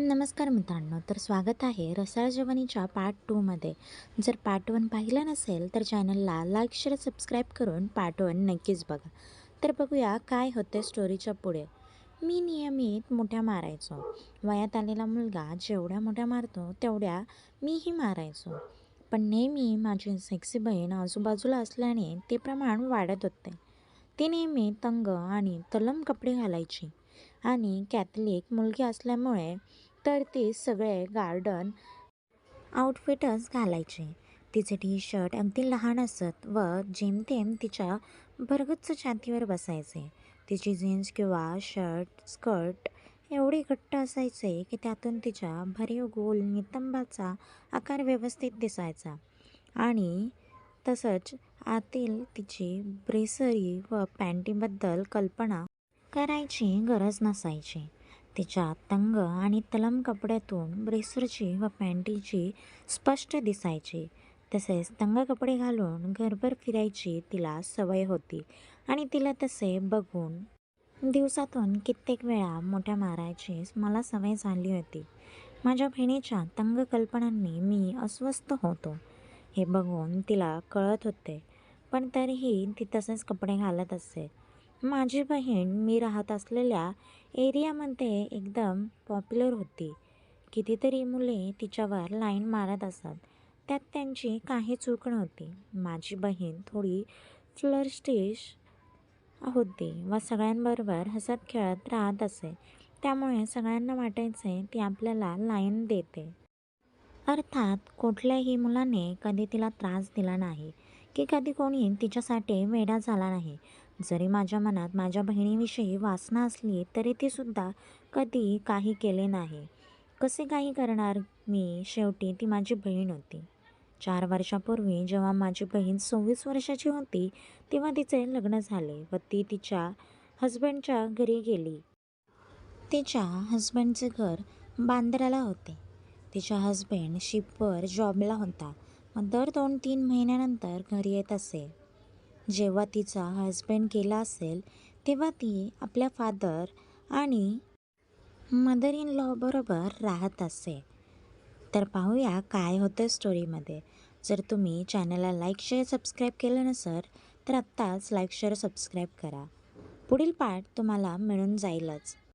नमस्कार मित्रांनो तर स्वागत आहे रसाळ जवानीच्या पार्ट टूमध्ये जर पार्ट वन पाहिलं नसेल तर चॅनलला लाईक शेअर सबस्क्राईब करून पार्ट वन नक्कीच बघा. तर बघूया काय होते स्टोरीच्या पुढे. मी नियमित मोठ्या मारायचो. वयात आलेला मुलगा जेवढ्या मोठ्या मारतो तेवढ्या मीही मारायचो. पण नेहमी माझी सेक्सी बहीण आजूबाजूला असल्याने ते प्रमाण वाढत होते. ती नेहमी तंग आणि तलम कपडे घालायची. आणि कॅथलिक मुलगी असल्यामुळे तर ती सगळे गार्डन आउटफिटच घालायचे. तिचे टी शर्ट अगदी लहान असत व जेमतेम तिच्या भरगच्च छातीवर बसायचे. तिची जीन्स किंवा शर्ट स्कर्ट एवढे घट्ट असायचे की त्यातून तिच्या भरीव गोल नितंबाचा आकार व्यवस्थित दिसायचा. आणि तसंच आतील तिची ब्रेसरी व पॅन्टीबद्दल कल्पना करायची गरज नसायची. तिच्या तंग आणि तलम कपड्यातून ब्रेसरची व पॅन्टीची स्पष्ट दिसायची. तसेच तंग कपडे घालून घरभर फिरायची तिला सवय होती आणि तिला तसे बघून दिवसातून कित्येक वेळा मोठ्या मारायची मला सवय झाली होती. माझ्या बहिणीच्या तंग कल्पनांनी मी अस्वस्थ होतो. हे बघून तिला कळत होते. पण तरीही ती तसेच कपडे घालत असे. माझी बहीण मी राहत असलेल्या एरियामध्ये एकदम पॉप्युलर होती. कितीतरी मुले तिच्यावर लाईन मारत असत. त्यात त्यांची काही चूक नव्हती. माझी बहीण थोडी फ्लर्स्टिश होती व सगळ्यांबरोबर हसत खेळत राहत असे. त्यामुळे सगळ्यांना वाटायचे ती आपल्याला लाईन देते. अर्थात कुठल्याही मुलाने कधी तिला त्रास दिला नाही की कधी कोणी तिच्यासाठी वेडा झाला नाही. जरी माझ्या मनात माझ्या बहिणीविषयी वासना असली तरी तीसुद्धा कधी काही केले नाही. कसे काही करणार मी? शेवटी ती माझी बहीण होती. चार वर्षापूर्वी जेव्हा माझी बहीण सव्वीस वर्षाची होती तेव्हा तिचे लग्न झाले व ती तिच्या हजबंडच्या घरी गेली. तिच्या हजबंडचे घर बांद्र्याला होते. तिच्या हजबंड शिपवर जॉबला होता. मग दर दोन तीन महिन्यानंतर घरी येत असे. जेव्हा तिचा हजबंड गेला असेल तेव्हा ती आपल्या फादर आणि मदर इन लॉ बरोबर राहत असे. तर पाहूया काय होतं स्टोरीमध्ये जर तुम्ही चॅनलला लाईक शेअर सबस्क्राईब केलं नसेल तर आत्ताच लाईक शेअर सबस्क्राईब करा. पुढील पार्ट तुम्हाला मिळून जाईलच.